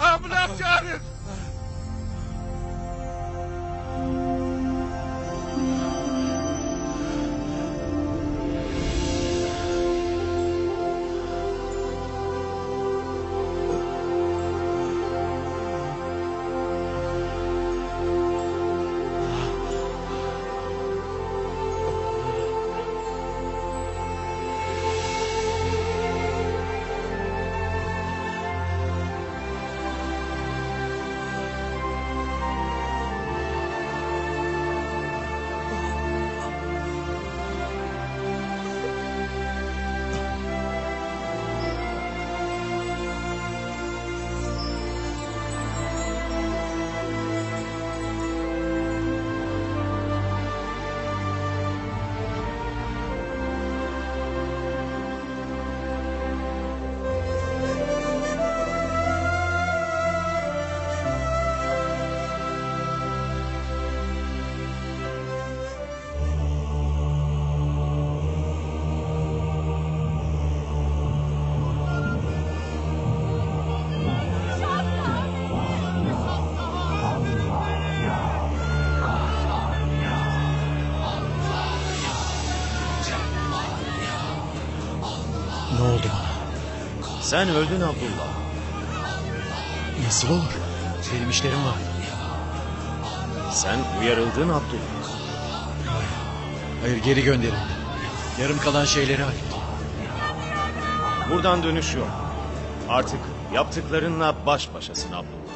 Ambulans çağırın. Sen öldün Abdullah. Nasıl olur? Benim işlerim var. Sen uyarıldın Abdullah. Hayır geri gönderin. Yarım kalan şeyleri hallet. Buradan dönüş yok. Artık yaptıklarınla baş başasın Abdullah.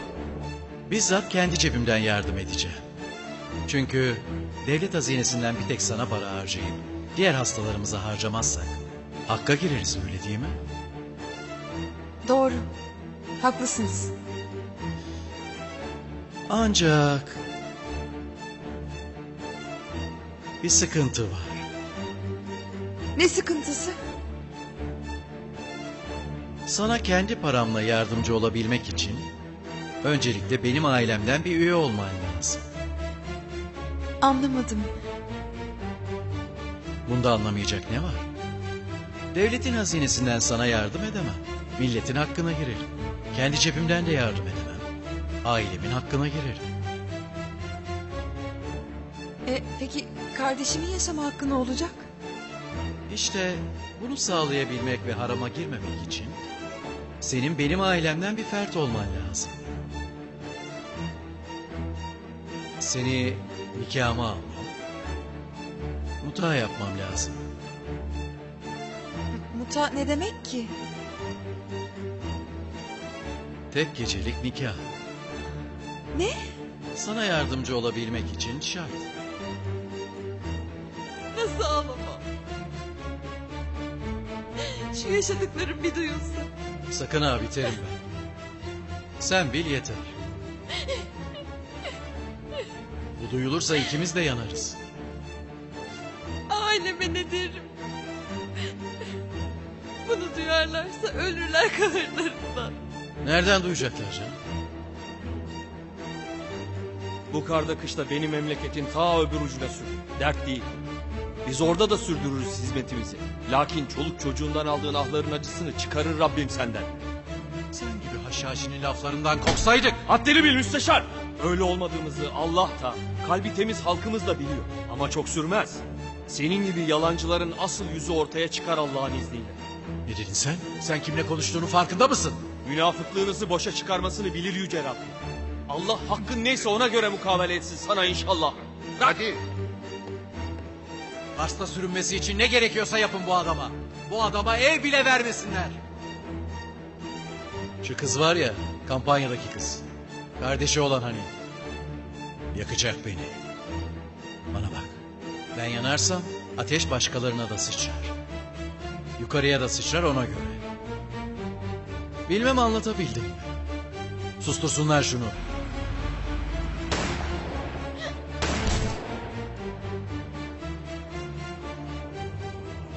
Bizzat kendi cebimden yardım edeceğim. Çünkü devlet hazinesinden bir tek sana para harcayıp diğer hastalarımıza harcamazsak hakka gireriz öyle değil mi? Doğru. Haklısınız. Ancak bir sıkıntı var. Ne sıkıntısı? Sana kendi paramla yardımcı olabilmek için öncelikle benim ailemden bir üye olman lazım. Anlamadım. Bunda anlamayacak ne var? Devletin hazinesinden sana yardım edemem. Milletin hakkına girerim. Kendi cebimden de yardım edemem. Ailemin hakkına girerim. E, peki kardeşimin yaşama hakkı ne olacak? İşte bunu sağlayabilmek ve harama girmemek için senin benim ailemden bir fert olman lazım. Seni nikahıma almam, muta yapmam lazım. Muta ne demek ki? Tek gecelik nikah. Ne? Sana yardımcı olabilmek için şart. Nasıl ağlamam? Şu yaşadıklarım bir duyulsa. Sakın ha biterim ben. Sen bil yeter. Bu duyulursa ikimiz de yanarız. Aileme ne derim? Bunu duyarlarsa ölürler kahırlarından. Nereden duyacaklar canım? Bu karda kışta beni memleketin ta öbür ucuna sür. Dert değil. Biz orada da sürdürürüz hizmetimizi. Lakin çoluk çocuğundan aldığın ahların acısını çıkarır Rabbim senden. Sen gibi haşhaşinin laflarından korksaydık. Haddini bil müsteşar. Öyle olmadığımızı Allah da kalbi temiz halkımız da biliyor. Ama çok sürmez. Senin gibi yalancıların asıl yüzü ortaya çıkar Allah'ın izniyle. Ne dedin sen? Sen kimle konuştuğunu farkında mısın? Münafıklığınızı boşa çıkarmasını bilir yüce Rabbim. Allah hakkın neyse ona göre mukabele etsin sana inşallah. Hadi. Hasta sürünmesi için ne gerekiyorsa yapın bu adama. Bu adama ev bile vermesinler. Şu kız var ya kampanyadaki kız. Kardeşi olan hani. Yakacak beni. Bana bak. Ben yanarsam ateş başkalarına da sıçrar. Yukarıya da sıçrar ona göre. Bilmem anlatabildim? Sustursunlar şunu.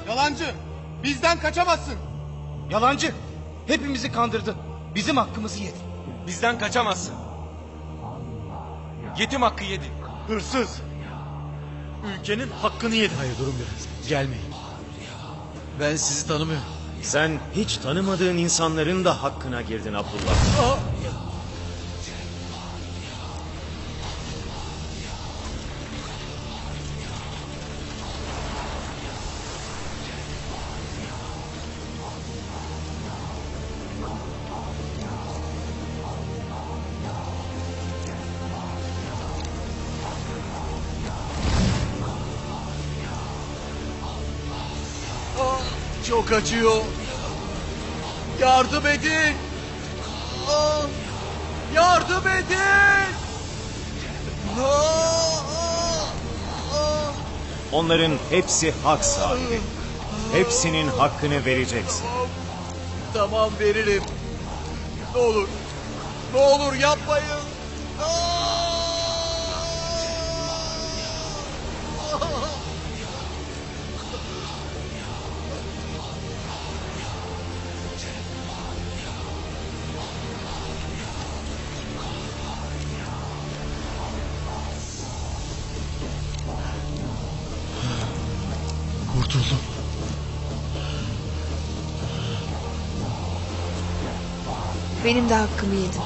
Yalancı. Bizden kaçamazsın. Yalancı. Hepimizi kandırdın. Bizim hakkımızı yedin. Bizden kaçamazsın. Yetim hakkı yedi. Hırsız. Ülkenin hakkını yedin. Hayır durun biraz. Gelmeyin. Ben sizi tanımıyorum. Sen hiç tanımadığın insanların da hakkına girdin Abdullah. Çok acıyor. Yardım edin. Ah, Yardım edin. Ah, ah. Onların hepsi hak sahibi. Hepsinin hakkını vereceksin. Tamam veririm. Ne olur. Ne olur yapmayın. Ah! Kurtuldum. Benim de hakkımı yedin.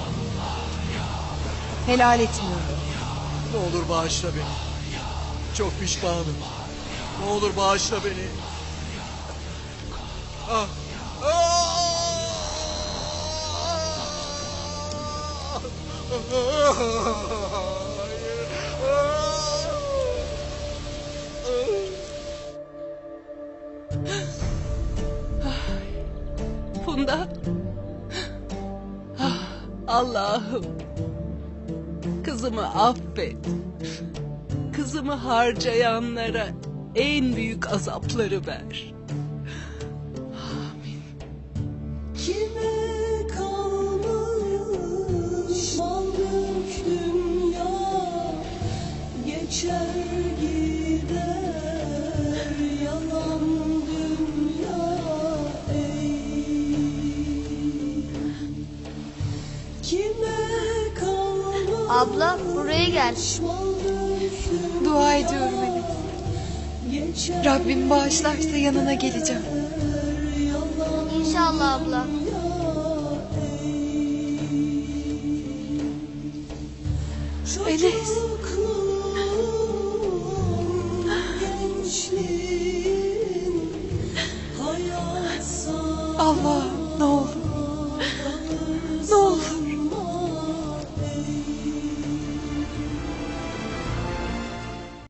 Helal etmiyorum. Ne olur bağışla beni. Çok pişmanım. Ne olur bağışla beni. Ah. Ah! Funda. Ah, Allah'ım. Kızımı affet. Kızımı harcayanlara en büyük azapları ver. Kime Abla buraya gel. Dua ediyorum geçer Rabbim bağışlarsa yanına geleceğim. İnşallah abla. Enes. Allah.